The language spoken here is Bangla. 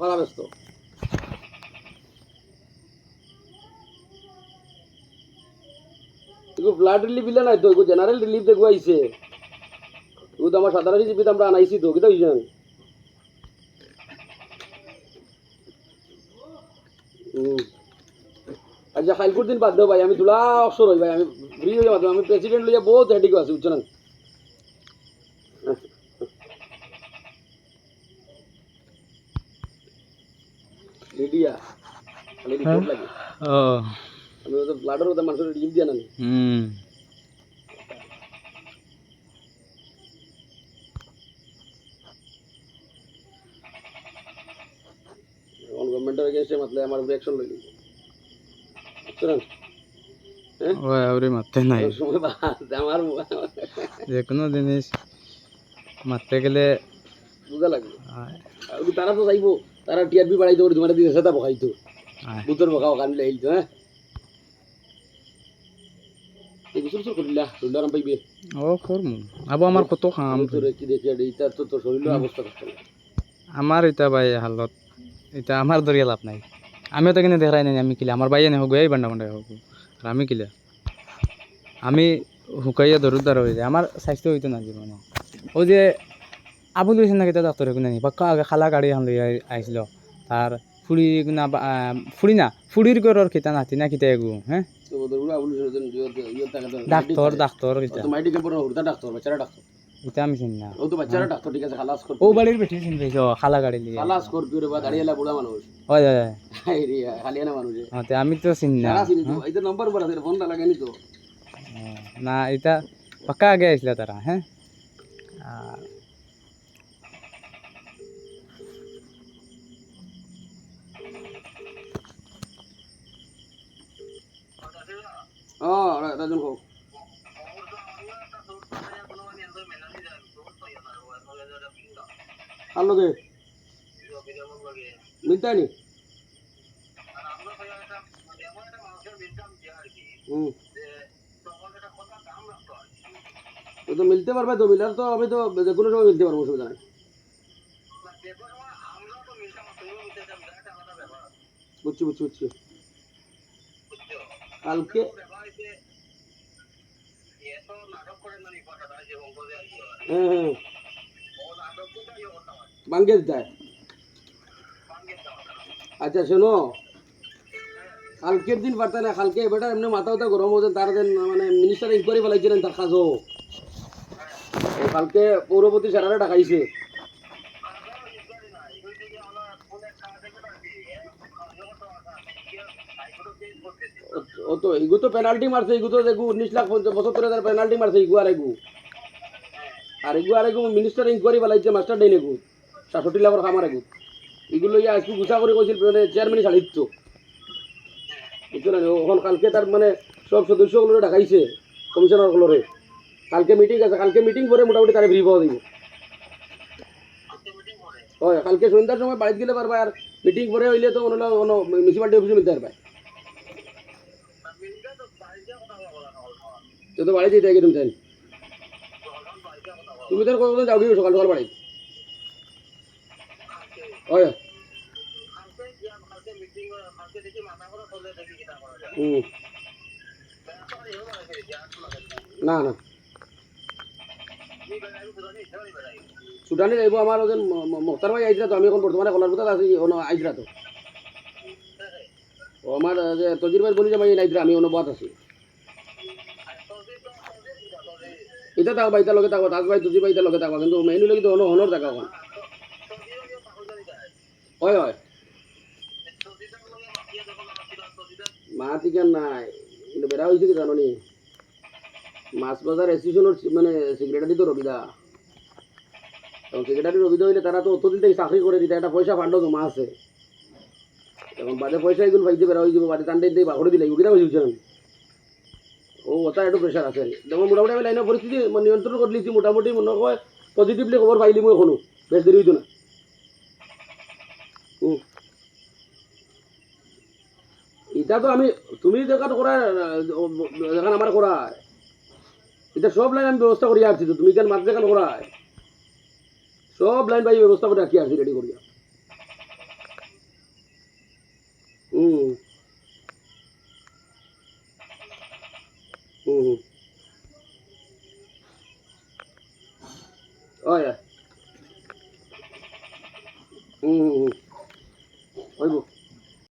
খারাপ ব্যস্ত। ফ্লাড রিলিফ ইলা নাই তো জেনারেল রিলিফ দেখো আইছে। এগো তো, আমার সাধারণ রিলিফ আমরা আনাইছি তো হইছেন হুম আচ্ছা খাইলকুর দিন বাদ দেও ভাই, আমি তোলা অবসর হই ভাই, আমি ফ্রি হয়ে আমি প্রেসিডেন্ট লইয়া বহুত হেডিক আছে বুঝছেন রেডিয়া খালি রিপোর্ট লাগে ও আমি তো ব্লাডের কথা মানুষের রিলিফ দিয়া না হুম এখন গভর্নমেন্টের এগেনস্টে মাতলে আমার রিয়াকশন লইলি বুঝছেন হ্যাঁ ও আউরি মারতে নাই ওই সময় বাদ আমার যে কোনো জিনিস মারতে গেলে বুঝা লাগবে আয়, আর তারা তো চাইব তারা টিআরপি বাড়াইতে পারে তোমার দিতে সেটা বকাইতো। আয়। বুতর বকাও কানলে এইতো হ্যাঁ? আবো আমার কত এটা ভাই হালত এটা আমার দরিয়া লাভ নাই। আমিও তো কিনে দেখাই নাই আমি কিলে। আমার বাইয়ে নেই হোক এই বান্ডা বান্ডা হোক আর আমি কিলে? আমি শুকাইয়া ধরু দ্বারা হয়ে যায় আমার স্বাস্থ্য হইতো না জীবনে। ও যে আবুল হয়েছে না কেতিয়া ডাক্তার একো পাক্কা আগে খালা গাড়ি এখন লই আই- আইছিল। তার ফুড়ি না ফুড়ি না ফুড়ির ঘরের খিতা নাতি না কিতা এগু হ্যাঁ ডাক্তার ডাক্তার কিতা তো মাইডিকে পড়ো হুড়তা ডাক্তার বাচ্চারা ডাক্তার এটা আমি চিনি না ও তো বাচ্চারা ডাক্তার ঠিক আছে খালাস কর ও বাড়ির বেটি চিনি পাইছ? খালা গাড়ি লিয়ে খালাস স্করপিও রে বা দাঁড়িয়ে বুড়া মানুষ ওই ওই, ওই। এই রে মানুষ হ্যাঁ, তে আমি তো চিনি না চিনি তো? এই নম্বর পর আছে ফোনটা লাগানি তো? না এটা পাক্কা আগে আইছিল তারা হ্যাঁ আর রাজন হোক। আর লগে? মিলতা নি হুম তো মিলতে পারবে তো, মিলার তো আমি তো যে কোনো সময় মিলতে পারব অসুবিধা নাই। বুঝছি বুঝছি বুঝছি। কালকে বাঙ্গের যায় আচ্ছা শোনো। কালকের দিন পারতে না, কালকে বেটা এমনি মাথা উথা গরম হচ্ছে তার মানে মিনিস্টার ইনকোয়ারি বলাইছিলেন তার কাজও। কালকে পৌরপতি স্যারারে ডাকাইছে। ও- তো এগু তো পেনাল্টি মারছে এগু তো দেখু, উনিশ লাখ পঞ্চাশ বছর ধরে তার পেনাল্টি মারছে এগু আর এগু আর এগু আর এগু মিনিস্টার ইনকোয়ারি বলাইছে, মাস্টার ডাইন এগু সাতষট্টি লাখর খামার এগু এগুলো ইয়া আজকে গুছা করে কৈছিল মানে চেয়ারম্যান ছাড়িত বুঝছ না ওখান কালকে তার মানে সব সদস্যগুলো ডাকাইছে কমিশনারগুলোরে কালকে মিটিং আছে, কালকে মিটিং করে মোটামুটি তারা ফ্রি পাওয়া দিব। হয়, কালকে সন্ধ্যার সময় বাড়িতে গেলে পারবা, আর মিটিং করে হইলে তো হলো মিউনিসিপালিটি অফিসে মিলতে পারবে। তো বাড়িতে যেতে তুমি তাই তুমি তো কতদিন যাও সকাল সকাল বাড়ি? হয় না না। সুটানি যাইব আমার ওজন মুক্তার ভাই আইসরা তো, আমি এখন বর্তমানে কলার কথা আছি আইসরা তো। আমার যে তজির ভাই বলি যে আমি নাইসরা আমি ono বাদ আছি। এটা তাক বাইতা লগে থাকব তাক ভাই তুজি বাইতা লগে থাকব কিন্তু মেইনলি লাগি তো ono হনর থাকা হয় হয়। মা চিকেন নাই, কিন্তু বেড়া হয়েছে কি জানো নি মাছ বাজার অ্যাসোসিয়েশনের মানে সেক্রেটারি তো রবিদা এবং সেক্রেটারি রবিদা হইলে তারা তো অতদিন থেকে চাকরি করে দিতে একটা পয়সা ফান্ড জমা আছে। এখন বাদে পয়সা এগুলো পাইতে বেড়া হয়ে যাব, বাদে টানটাই দিয়ে বাঘরে দিলে এগুলো বুঝছেন ও ওটা একটু প্রেশার আছে। যেমন মোটামুটি আমি লাইনের পরিস্থিতি নিয়ন্ত্রণ করে লিছি মোটামুটি মনে হয় পজিটিভলি খবর পাইলি মই এখনও বেশ দেরি হইতো না। এটা তো আমি, তুমি যেখান করা যেখান আমার করা এটা সব লাইন আমি ব্যবস্থা করিয়া আসছি তো তুমি কেন মাছ যেখান করা সব লাইন ভাই ব্যবস্থা করে রাখি আসছি রেডি করিয়া